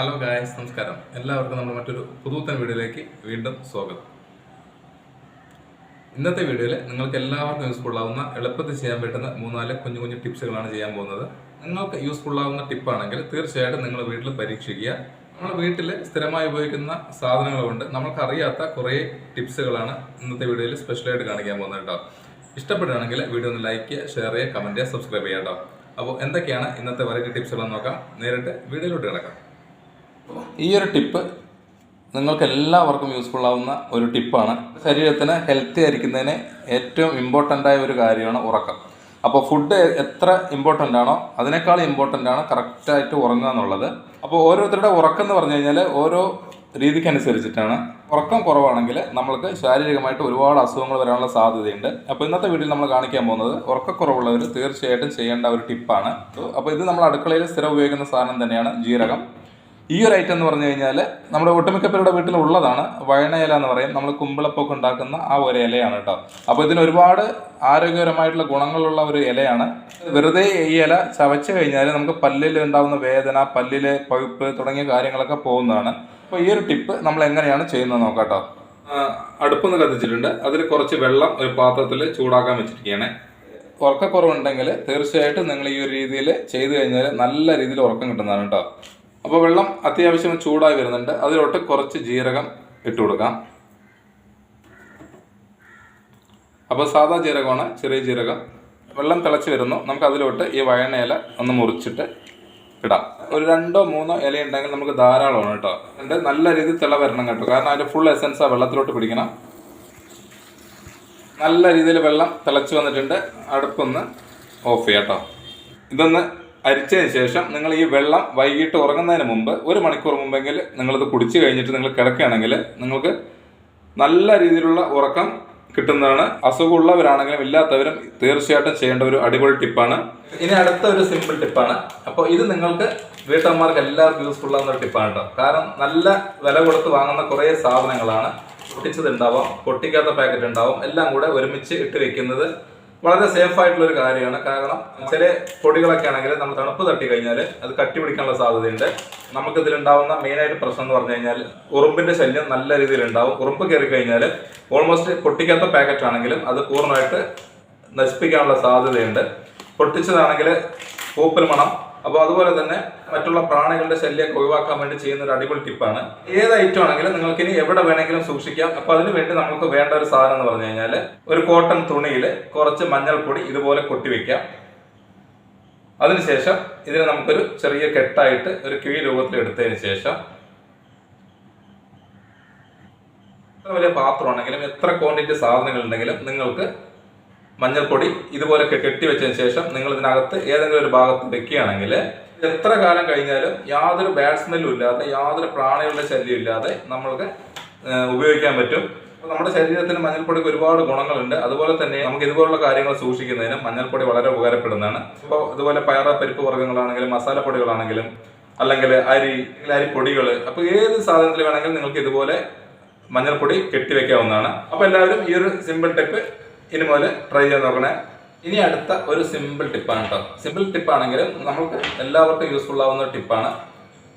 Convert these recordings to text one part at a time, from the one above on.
Hello guys നമസ്കാരം. എല്ലാവർക്കും നമ്മുടെ മറ്റൊരു പുതുത്തൻ വീഡിയോയിലേക്ക് വീണ്ടും സ്വാഗതം. ഇന്നത്തെ വീഡിയോയിൽ നിങ്ങൾക്ക് എല്ലാവർക്കും യൂസ്ഫുൾ ആവുന്ന എളുപ്പത്തിൽ ചെയ്യാൻ പറ്റുന്ന മൂന്നാൽ കുഞ്ഞു കുഞ്ഞു ടിപ്സുകളാണ് ചെയ്യാൻ പോകുന്നത്. നിങ്ങൾക്ക് യൂസ്ഫുൾ ആവുന്ന ടിപ്പാണെങ്കിൽ തീർച്ചയായിട്ടും നിങ്ങൾ വീട്ടിൽ പരീക്ഷിക്കുക. നമ്മൾ വീട്ടിൽ സ്ഥിരമായി ഉപയോഗിക്കുന്ന സാധനങ്ങൾ കൊണ്ട് നമുക്കറിയാത്ത കുറേ ടിപ്സുകളാണ് ഇന്നത്തെ വീഡിയോയിൽ സ്പെഷ്യലായിട്ട് കാണിക്കാൻ പോകുന്നത് കേട്ടോ. ഇഷ്ടപ്പെടുകയാണെങ്കിൽ വീഡിയോ ഒന്ന് ലൈക്ക് ചെയ്യുക ഷെയർ ചെയ്യുക കമന്റ് ചെയ്യുക സബ്സ്ക്രൈബ് ചെയ്യുക കേട്ടോ. അപ്പോൾ എന്തൊക്കെയാണ് ഇന്നത്തെ വെറൈറ്റി ടിപ്സുകളെന്ന് നോക്കാം. നേരിട്ട് വീഡിയോയിലോട്ട് കിടക്കാം. ഈ ഒരു ടിപ്പ് നിങ്ങൾക്ക് എല്ലാവർക്കും യൂസ്ഫുൾ ആവുന്ന ഒരു ടിപ്പാണ്. ശരീരത്തിന് ഹെൽത്തി ആയിരിക്കുന്നതിന് ഏറ്റവും ഇമ്പോർട്ടന്റ് ആയ ഒരു കാര്യമാണ് ഉറക്കം. അപ്പോൾ ഫുഡ് എത്ര ഇമ്പോർട്ടന്റ് ആണോ അതിനേക്കാൾ ഇമ്പോർട്ടന്റ് ആണ് കറക്റ്റായിട്ട് ഉറങ്ങുക എന്നുള്ളത്. അപ്പോൾ ഓരോരുത്തരുടെ ഉറക്കം എന്ന് പറഞ്ഞു കഴിഞ്ഞാൽ ഓരോ രീതിക്കനുസരിച്ചിട്ടാണ്. ഉറക്കം കുറവാണെങ്കിൽ നമ്മൾക്ക് ശാരീരികമായിട്ട് ഒരുപാട് അസുഖങ്ങൾ വരാനുള്ള സാധ്യതയുണ്ട്. അപ്പോൾ ഇന്നത്തെ വീഡിയോയിൽ നമ്മൾ കാണിക്കാൻ പോകുന്നത് ഉറക്കക്കുറവുള്ളവർ തീർച്ചയായിട്ടും ചെയ്യേണ്ട ഒരു ടിപ്പാണ്. അപ്പോൾ ഇത് നമ്മൾ അടുക്കളയിൽ സ്ഥിരം ഉപയോഗിക്കുന്ന സാധനം തന്നെയാണ് ജീരകം. ഈ ഒരു ഐറ്റം എന്ന് പറഞ്ഞു കഴിഞ്ഞാൽ നമ്മുടെ ഒട്ടുമിക്ക പേരുടെ വീട്ടിൽ ഉള്ളതാണ്. വയണ ഇല എന്ന് പറയും. നമ്മൾ കുമ്പിളപ്പൊക്കെ ഉണ്ടാക്കുന്ന ആ ഒരു ഇലയാണ് കേട്ടോ. അപ്പോൾ ഇതിന് ഒരുപാട് ആരോഗ്യപരമായിട്ടുള്ള ഗുണങ്ങളുള്ള ഒരു ഇലയാണ്. വെറുതെ ഈ ഇല ചവച്ചു കഴിഞ്ഞാൽ നമുക്ക് പല്ലിൽ ഉണ്ടാകുന്ന വേദന പല്ലിലെ പഴുപ്പ് തുടങ്ങിയ കാര്യങ്ങളൊക്കെ പോകുന്നതാണ്. അപ്പോൾ ഈ ഒരു ടിപ്പ് നമ്മൾ എങ്ങനെയാണ് ചെയ്യുന്നത് നോക്കാം കേട്ടോ. അടുപ്പൊന്ന് കത്തിച്ചിട്ടുണ്ട്. അതിൽ കുറച്ച് വെള്ളം ഒരു പാത്രത്തിൽ ചൂടാക്കാൻ വെച്ചിരിക്കുകയാണ്. ഉറക്കക്കുറവുണ്ടെങ്കിൽ തീർച്ചയായിട്ടും നിങ്ങൾ ഈ ഒരു രീതിയിൽ ചെയ്തു കഴിഞ്ഞാൽ നല്ല രീതിയിൽ ഉറക്കം കിട്ടുന്നതാണ് കേട്ടോ. അപ്പോൾ വെള്ളം അത്യാവശ്യം ചൂടായി വരുന്നുണ്ട്. അതിലോട്ട് കുറച്ച് ജീരകം ഇട്ട് കൊടുക്കാം. അപ്പോൾ സാധാ ജീരകമാണ് ചെറിയ ജീരകം. വെള്ളം തിളച്ച് വരുന്നു. നമുക്ക് അതിലോട്ട് ഈ വയണ ഇല ഒന്ന് മുറിച്ചിട്ട് ഇടാം. ഒരു രണ്ടോ മൂന്നോ ഇല ഉണ്ടെങ്കിൽ നമുക്ക് ധാരാളമാണ് കേട്ടോ. എന്നിട്ട് നല്ല രീതിയിൽ തിള വരണം കേട്ടോ. കാരണം അതിന്റെ ഫുൾ എസൻസ് ആ വെള്ളത്തിലോട്ട് പിടിക്കണം. നല്ല രീതിയിൽ വെള്ളം തിളച്ച് വന്നിട്ടുണ്ട്. അടുപ്പൊന്ന് ഓഫ് ചെയ്യാം കേട്ടോ. ഇതൊന്ന് അരിച്ചതിന് ശേഷം നിങ്ങൾ ഈ വെള്ളം വൈകിട്ട് ഉറങ്ങുന്നതിന് മുമ്പ് ഒരു മണിക്കൂർ മുമ്പെങ്കിൽ നിങ്ങളിത് കുടിച്ചു കഴിഞ്ഞിട്ട് നിങ്ങൾ കിടക്കുകയാണെങ്കിൽ നിങ്ങൾക്ക് നല്ല രീതിയിലുള്ള ഉറക്കം കിട്ടുന്നതാണ്. അസുഖമുള്ളവരാണെങ്കിലും ഇല്ലാത്തവരും തീർച്ചയായിട്ടും ചെയ്യേണ്ട ഒരു അടിപൊളി ടിപ്പാണ്. ഇനി അടുത്ത ഒരു സിമ്പിൾ ടിപ്പാണ്. അപ്പോൾ ഇത് നിങ്ങൾക്ക് വീട്ടമ്മമാർക്ക് എല്ലാവർക്കും യൂസ്ഫുൾ ആവുന്ന ഒരു ടിപ്പാണ് കേട്ടോ കാരണം നല്ല വില കൊടുത്ത് വാങ്ങുന്ന കുറേ സാധനങ്ങളാണ്. പൊട്ടിച്ചത് ഉണ്ടാവാം പൊട്ടിക്കാത്ത പാക്കറ്റ് ഉണ്ടാവും. എല്ലാം കൂടെ ഒരുമിച്ച് ഇട്ട് വെക്കുന്നത് വളരെ സേഫ് ആയിട്ടുള്ള ഒരു കാര്യമാണ്. കാരണം ചില പൊടികളൊക്കെ ആണെങ്കിൽ നമ്മൾ തണുപ്പ് തട്ടി കഴിഞ്ഞാൽ അത് കട്ടി പിടിക്കാനുള്ള സാധ്യതയുണ്ട്. നമുക്ക് ഇതിലുണ്ടാവുന്ന മെയിൻ ആയിട്ട് പ്രശ്നം എന്ന് പറഞ്ഞു കഴിഞ്ഞാൽ ഉറുമ്പിന്റെ ശല്യം നല്ല രീതിയിൽ ഉണ്ടാവും. ഉറുമ്പ് കയറി കഴിഞ്ഞാൽ ഓൾമോസ്റ്റ് പൊട്ടിക്കാത്ത പാക്കറ്റ് ആണെങ്കിലും അത് പൂർണമായിട്ട് നശിപ്പിക്കാനുള്ള സാധ്യതയുണ്ട്. പൊട്ടിച്ചതാണെങ്കിൽ പൂപ്പൽ മണം. അപ്പോൾ അതുപോലെ തന്നെ മറ്റുള്ള പ്രാണികളുടെ ശല്യമൊക്കെ ഒഴിവാക്കാൻ വേണ്ടി ചെയ്യുന്ന ഒരു അടിപൊളി ടിപ്പാണ്. ഏത് ഐറ്റം ആണെങ്കിലും നിങ്ങൾക്ക് ഇനി എവിടെ വേണമെങ്കിലും സൂക്ഷിക്കാം. അപ്പൊ അതിന് വേണ്ടി നമുക്ക് വേണ്ട ഒരു സാധനം എന്ന് പറഞ്ഞു കഴിഞ്ഞാൽ ഒരു കോട്ടൺ തുണിയിൽ കുറച്ച് മഞ്ഞൾപ്പൊടി ഇതുപോലെ കൊട്ടിവെക്കാം. അതിനുശേഷം ഇതിനെ നമുക്കൊരു ചെറിയ കെട്ടായിട്ട് ഒരു കിഴി രൂപത്തിൽ എടുത്തതിന് ശേഷം എത്ര വലിയ പാത്രമാണെങ്കിലും എത്ര ക്വാണ്ടിറ്റി സാധനങ്ങൾ ഉണ്ടെങ്കിലും നിങ്ങൾക്ക് മഞ്ഞൾപ്പൊടി ഇതുപോലെ കെട്ടി വെച്ചതിന് ശേഷം നിങ്ങൾ ഇതിനകത്ത് ഏതെങ്കിലും ഒരു ഭാഗത്ത് വെക്കുകയാണെങ്കിൽ എത്ര കാലം കഴിഞ്ഞാലും യാതൊരു ബാഡ് സ്മെല്ലും ഇല്ലാതെ യാതൊരു പ്രാണികളുടെ ശല്യം ഇല്ലാതെ നമ്മൾക്ക് ഉപയോഗിക്കാൻ പറ്റും. അപ്പോൾ നമ്മുടെ ശരീരത്തിന് മഞ്ഞൾപ്പൊടിക്ക് ഒരുപാട് ഗുണങ്ങളുണ്ട്. അതുപോലെ തന്നെ നമുക്ക് ഇതുപോലുള്ള കാര്യങ്ങൾ സൂക്ഷിക്കുന്നതിന് മഞ്ഞൾപ്പൊടി വളരെ ഉപകാരപ്പെടുന്നതാണ്. അപ്പോൾ ഇതുപോലെ പയറ പരിപ്പ് വർഗങ്ങളാണെങ്കിലും മസാലപ്പൊടികളാണെങ്കിലും അല്ലെങ്കിൽ അരി അല്ലെങ്കിൽ അരിപ്പൊടികൾ അപ്പോൾ ഏത് സാധനത്തിൽ വേണമെങ്കിലും നിങ്ങൾക്ക് ഇതുപോലെ മഞ്ഞൾപ്പൊടി കെട്ടിവെക്കാവുന്നതാണ്. അപ്പോൾ എല്ലാവരും ഈ ഒരു സിമ്പിൾ ടെപ്പ് ഇനി മുതൽ ട്രൈ ചെയ്ത് നോക്കണേ. ഇനി അടുത്ത ഒരു സിമ്പിൾ ടിപ്പാണ് കേട്ടോ സിമ്പിൾ ടിപ്പാണെങ്കിലും നമുക്ക് എല്ലാവർക്കും യൂസ്ഫുൾ ആവുന്ന ഒരു ടിപ്പാണ്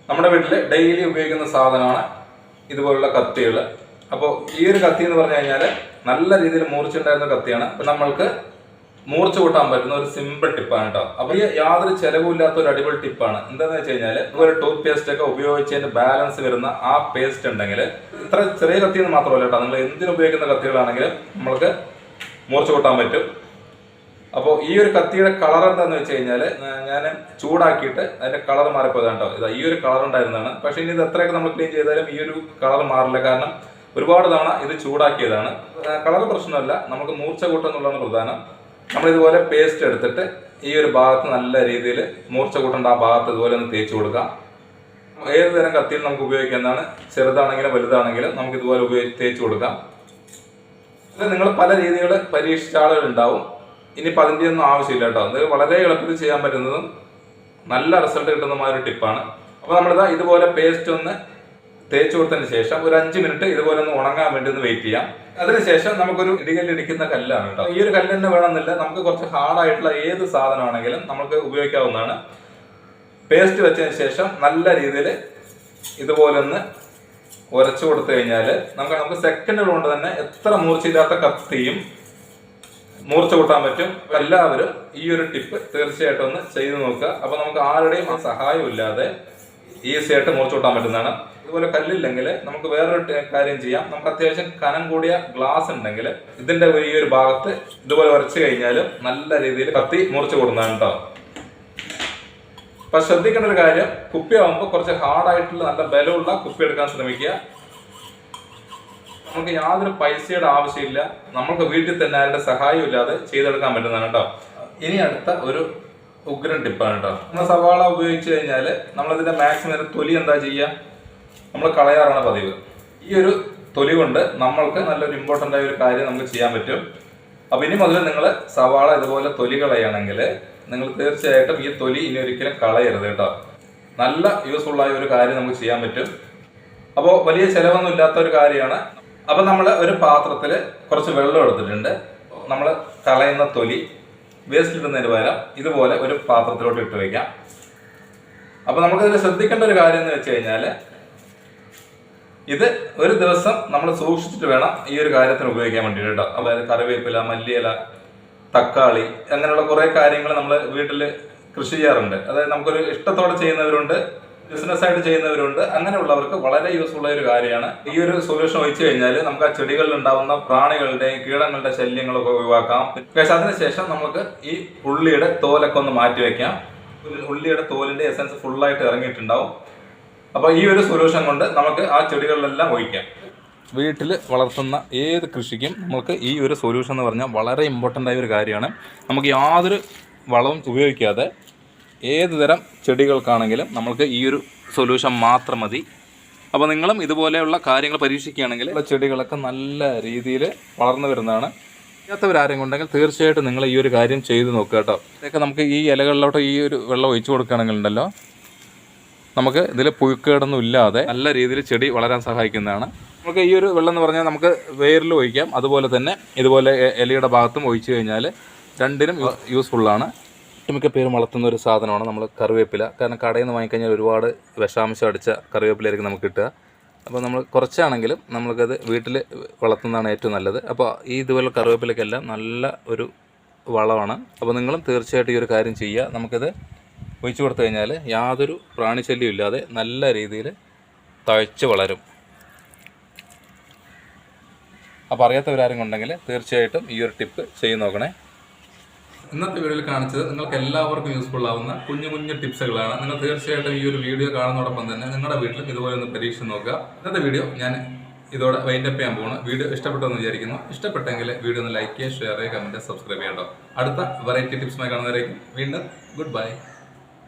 നമ്മുടെ വീട്ടിൽ ഡെയിലി ഉപയോഗിക്കുന്ന സാധനമാണ് ഇതുപോലുള്ള കത്തികൾ. അപ്പോൾ ഈ ഒരു കത്തി എന്ന് പറഞ്ഞു കഴിഞ്ഞാൽ നല്ല രീതിയിൽ മൂർച്ചുണ്ടായിരുന്ന കത്തിയാണ്. അപ്പം നമ്മൾക്ക് മൂർച്ച കൂട്ടാൻ പറ്റുന്ന ഒരു സിമ്പിൾ ടിപ്പാണ് കേട്ടോ അപ്പോൾ ഈ യാതൊരു ചിലവുമില്ലാത്ത ഒരു അടിപൊളി ടിപ്പാണ് എന്താണെന്ന് വെച്ച് കഴിഞ്ഞാൽ ഒരു ടൂത്ത് പേസ്റ്റ് ഒക്കെ ഉപയോഗിച്ചതിന് ബാലൻസ് വരുന്ന ആ പേസ്റ്റ് ഉണ്ടെങ്കിൽ ഇത്ര ചെറിയ കത്തി എന്ന് മാത്രമല്ല കേട്ടോ നിങ്ങൾ എന്തിനുപയോഗിക്കുന്ന കത്തികളാണെങ്കിലും നമ്മൾക്ക് മൂർച്ച കൂട്ടാൻ പറ്റും. അപ്പോൾ ഈ ഒരു കത്തിയുടെ കളർ എന്താണെന്ന് വെച്ച് കഴിഞ്ഞാൽ ഞാൻ ചൂടാക്കിയിട്ട് അതിന്റെ കളർ മാറിപ്പോയതാണ്ടോ ഇതാ ഈ ഒരു കളർ ഉണ്ടായിരുന്നതാണ്. പക്ഷേ ഇനി ഇത് എത്രയൊക്കെ നമ്മൾ ക്ലീൻ ചെയ്താലും ഈ ഒരു കളർ മാറില്ല. കാരണം ഒരുപാട് തവണ ഇത് ചൂടാക്കിയതാണ്. കളർ പ്രശ്നമല്ല. നമുക്ക് മൂർച്ച കൂട്ടെന്നുള്ളതാണ് പ്രധാനം. നമ്മൾ ഇതുപോലെ പേസ്റ്റ് എടുത്തിട്ട് ഈ ഒരു ഭാഗത്ത് നല്ല രീതിയിൽ മൂർച്ച കൂട്ടേണ്ട ആ ഭാഗത്ത് ഇതുപോലെ ഒന്ന് തേച്ച് കൊടുക്കാം. ഏത് തരം കത്തിയിൽ നമുക്ക് ഉപയോഗിക്കുന്നതാണ് ചെറുതാണെങ്കിലും വലുതാണെങ്കിലും നമുക്ക് ഇതുപോലെ ഉപയോഗിച്ച് തേച്ച് കൊടുക്കാം. നിങ്ങൾ പല രീതികൾ പരീക്ഷിച്ച ആളുകൾ ഉണ്ടാവും ഇനിയിപ്പോൾ അതിന്റെ ഒന്നും ആവശ്യമില്ല കേട്ടോ. അത് വളരെ എളുപ്പത്തിൽ ചെയ്യാൻ പറ്റുന്നതും നല്ല റിസൾട്ട് കിട്ടുന്നതുമായ ഒരു ടിപ്പാണ് അപ്പോൾ നമ്മളിതാ ഇതുപോലെ പേസ്റ്റ് ഒന്ന് തേച്ച് കൊടുത്തതിന് ശേഷം ഒരു അഞ്ച് മിനിറ്റ് ഇതുപോലെ ഒന്ന് ഉണങ്ങാൻ വേണ്ടി ഒന്ന് വെയിറ്റ് ചെയ്യാം. അതിനുശേഷം നമുക്കൊരു ഇടികല്ല് ഇടിക്കുന്ന കല്ലാണ് കേട്ടോ. ഈ ഒരു കല്ല് തന്നെ വേണമെന്നില്ല. നമുക്ക് കുറച്ച് ഹാർഡായിട്ടുള്ള ഏത് സാധനമാണെങ്കിലും നമുക്ക് ഉപയോഗിക്കാവുന്നതാണ്. പേസ്റ്റ് വെച്ചതിന് ശേഷം നല്ല രീതിയിൽ ഇതുപോലെ ഒന്ന് ഉരച്ചു കൊടുത്തു കഴിഞ്ഞാൽ നമുക്ക് നമുക്ക് സെക്കൻഡുകൾ കൊണ്ട് തന്നെ എത്ര മൂർച്ചയില്ലാത്ത കത്തിയും മൂർച്ച കൂട്ടാൻ പറ്റും. എല്ലാവരും ഈ ഒരു ടിപ്പ് തീർച്ചയായിട്ടും ഒന്ന് ചെയ്തു നോക്കുക. അപ്പൊ നമുക്ക് ആരുടെയും സഹായം ഇല്ലാതെ ഈസി ആയിട്ട് മൂർച്ച കൂട്ടാൻ പറ്റുന്നതാണ്. ഇതുപോലെ കല്ലില്ലെങ്കിൽ നമുക്ക് വേറൊരു കാര്യം ചെയ്യാം. നമുക്ക് അത്യാവശ്യം കനം കൂടിയ ഗ്ലാസ് ഉണ്ടെങ്കിൽ ഇതിന്റെ ഈ ഒരു ഭാഗത്ത് ഇതുപോലെ വരച്ചു കഴിഞ്ഞാൽ നല്ല രീതിയിൽ കത്തി മൂർച്ച കൂടുന്നതാണ് കേട്ടോ അപ്പൊ ശ്രദ്ധിക്കേണ്ട ഒരു കാര്യം കുപ്പി ആവുമ്പോൾ കുറച്ച് ഹാർഡായിട്ടുള്ള നല്ല ബലമുള്ള കുപ്പി എടുക്കാൻ ശ്രമിക്കുക. നമുക്ക് യാതൊരു പൈസയുടെ ആവശ്യമില്ല. നമ്മൾക്ക് വീട്ടിൽ തന്നെ ആരുടെ സഹായം ഇല്ലാതെ ചെയ്തെടുക്കാൻ പറ്റുന്നതാണ് കേട്ടോ. ഇനി അടുത്ത ഒരു ഉഗ്രൻ ടിപ്പാണ് കേട്ടോ. നമ്മൾ സവാള ഉപയോഗിച്ച് കഴിഞ്ഞാൽ നമ്മളതിന്റെ മാക്സിമം തൊലി എന്താ ചെയ്യുക? നമ്മൾ കളയാറാണ് പതിവ്. ഈ ഒരു തൊലി കൊണ്ട് നമ്മൾക്ക് നല്ലൊരു ഇമ്പോർട്ടന്റ് ആയ ഒരു കാര്യം നമുക്ക് ചെയ്യാൻ പറ്റും. അപ്പോൾ ഇനി മുതൽ നിങ്ങൾ സവാള ഇതുപോലെ തൊലി കളയുകയാണെങ്കിൽ നിങ്ങൾ തീർച്ചയായിട്ടും ഈ തൊലി ഇനി ഒരിക്കലും കളയരുത് കേട്ടോ. നല്ല യൂസ്ഫുള്ളായ ഒരു കാര്യം നമുക്ക് ചെയ്യാൻ പറ്റും. അപ്പോൾ വലിയ ചിലവൊന്നും ഇല്ലാത്ത ഒരു കാര്യമാണ് അപ്പോൾ നമ്മൾ ഒരു പാത്രത്തിൽ കുറച്ച് വെള്ളം എടുത്തിട്ടുണ്ട്. നമ്മൾ കളയുന്ന തൊലി വേസ്റ്റ് ഇടുന്നതിന് പകരം ഇതുപോലെ ഒരു പാത്രത്തിലോട്ട് ഇട്ട് വയ്ക്കാം അപ്പോൾ നമുക്കിതിൽ ശ്രദ്ധിക്കേണ്ട ഒരു കാര്യം എന്ന് വെച്ച് കഴിഞ്ഞാൽ ഇത് ഒരു ദിവസം നമ്മൾ സൂക്ഷിച്ചിട്ട് വേണം ഈ ഒരു കാര്യത്തിന് ഉപയോഗിക്കാൻ വേണ്ടിയിട്ട് കേട്ടോ അതായത് കറിവേപ്പില മല്ലിയില തക്കാളി അങ്ങനെയുള്ള കുറേ കാര്യങ്ങൾ നമ്മൾ വീട്ടിൽ കൃഷി ചെയ്യാറുണ്ട്. അതായത് നമുക്കൊരു ഇഷ്ടത്തോടെ ചെയ്യുന്നവരുണ്ട്. ബിസിനസ് ആയിട്ട് ചെയ്യുന്നവരുണ്ട്. അങ്ങനെയുള്ളവർക്ക് വളരെ യൂസ്ഫുൾ ആയ ഒരു കാര്യമാണ്. ഈ ഒരു സൊല്യൂഷൻ ഒഴിച്ചു കഴിഞ്ഞാൽ നമുക്ക് ആ ചെടികളിൽ ഉണ്ടാവുന്ന പ്രാണികളുടെയും കീടങ്ങളുടെ ശല്യങ്ങളൊക്കെ ഒഴിവാക്കാം. പക്ഷേ അതിനുശേഷം നമുക്ക് ഈ ഉള്ളിയുടെ തോലൊക്കെ ഒന്ന് മാറ്റി വെക്കാം. ഉള്ളിയുടെ തോലിന്റെ എസൻസ് ഫുള്ളായിട്ട് ഇറങ്ങിയിട്ടുണ്ടാവും. അപ്പൊ ഈ ഒരു സൊല്യൂഷൻ കൊണ്ട് നമുക്ക് ആ ചെടികളിലെല്ലാം ഒഴിക്കാം. വീട്ടിൽ വളർത്തുന്ന ഏത് കൃഷിക്കും നമുക്ക് ഈ ഒരു സൊല്യൂഷൻ എന്ന് പറഞ്ഞാൽ വളരെ ഇമ്പോർട്ടന്റ് ആയ ഒരു കാര്യമാണ്. നമുക്ക് യാതൊരു വളവും ഉപയോഗിക്കാതെ ഏത് തരം ചെടികൾക്കാണെങ്കിലും നമ്മൾക്ക് ഈ ഒരു സൊല്യൂഷൻ മാത്രം മതി. അപ്പോൾ നിങ്ങളും ഇതുപോലെയുള്ള കാര്യങ്ങൾ പരീക്ഷിക്കുകയാണെങ്കിൽ ചെടികളൊക്കെ നല്ല രീതിയിൽ വളർന്നു വരുന്നതാണ്. ചെയ്യാത്തവരാരെങ്കിലും ഉണ്ടെങ്കിൽ തീർച്ചയായിട്ടും നിങ്ങൾ ഈ ഒരു കാര്യം ചെയ്ത് നോക്കുക കേട്ടോ. ഇതൊക്കെ നമുക്ക് ഈ ഇലകളിലോട്ട് ഈ ഒരു വെള്ളം ഒഴിച്ചു കൊടുക്കുകയാണെങ്കിൽ ഉണ്ടല്ലോ. നമുക്ക് ഇതിൽ പുഴുക്കേടൊന്നും ഇല്ലാതെ നല്ല രീതിയിൽ ചെടി വളരാൻ സഹായിക്കുന്നതാണ്. നമുക്ക് ഈ ഒരു വെള്ളം എന്ന് പറഞ്ഞാൽ നമുക്ക് വേരിൽ ഒഴിക്കാം. അതുപോലെ തന്നെ ഇതുപോലെ ഇലയുടെ ഭാഗത്തും ഒഴിച്ചു കഴിഞ്ഞാൽ രണ്ടിനും യൂസ്ഫുള്ളാണ് ഒട്ടുമിക്ക പേരും വളർത്തുന്ന ഒരു സാധനമാണ് നമ്മൾ കറിവേപ്പില. കാരണം കടയിൽ നിന്ന് വാങ്ങിക്കഴിഞ്ഞാൽ ഒരുപാട് വിഷാംശം അടിച്ച കറിവേപ്പിലായിരിക്കും നമുക്ക് കിട്ടുക. അപ്പോൾ നമ്മൾ കുറച്ചാണെങ്കിലും നമ്മൾക്കത് വീട്ടിൽ വളർത്തുന്നതാണ് ഏറ്റവും നല്ലത്. അപ്പോൾ ഈ ഇതുപോലെ കറിവേപ്പിലക്കെല്ലാം നല്ല ഒരു വളമാണ്. അപ്പോൾ നിങ്ങളും തീർച്ചയായിട്ടും ഈ ഒരു കാര്യം ചെയ്യുക. നമുക്കിത് ഒഴിച്ചു കൊടുത്തു കഴിഞ്ഞാൽ യാതൊരു പ്രാണിശല്യം ഇല്ലാതെ നല്ല രീതിയിൽ തഴച്ച് വളരും. അപ്പോൾ അറിയാത്തവരാരും ഉണ്ടെങ്കിൽ തീർച്ചയായിട്ടും ഈ ഒരു ടിപ്പ് ചെയ്ത് നോക്കണേ. ഇന്നത്തെ വീഡിയോയിൽ കാണിച്ചത് നിങ്ങൾക്ക് എല്ലാവർക്കും യൂസ്ഫുൾ ആവുന്ന കുഞ്ഞു കുഞ്ഞു ടിപ്സുകളാണ് നിങ്ങൾ തീർച്ചയായിട്ടും ഈ ഒരു വീഡിയോ കാണുന്നതോടൊപ്പം തന്നെ നിങ്ങളുടെ വീട്ടിലും ഇതുപോലെ ഒന്ന് പരീക്ഷിച്ച് നോക്കുക. ഇന്നത്തെ വീഡിയോ ഞാൻ ഇതോടെ വൈൻഡപ്പ് ചെയ്യാൻ പോകുന്നു വീഡിയോ ഇഷ്ടപ്പെട്ടെന്ന് വിചാരിക്കുന്നു. ഇഷ്ടപ്പെട്ടെങ്കിൽ വീഡിയോ ഒന്ന് ലൈക്ക് ചെയ്യുക ഷെയർ ചെയ്യുക കമന്റ് സബ്സ്ക്രൈബ് ചെയ്യണ്ടോ അടുത്ത വെറൈറ്റി ടിപ്സുമായി കാണുന്നവരേക്കും വീണ്ടും ഗുഡ് ബൈ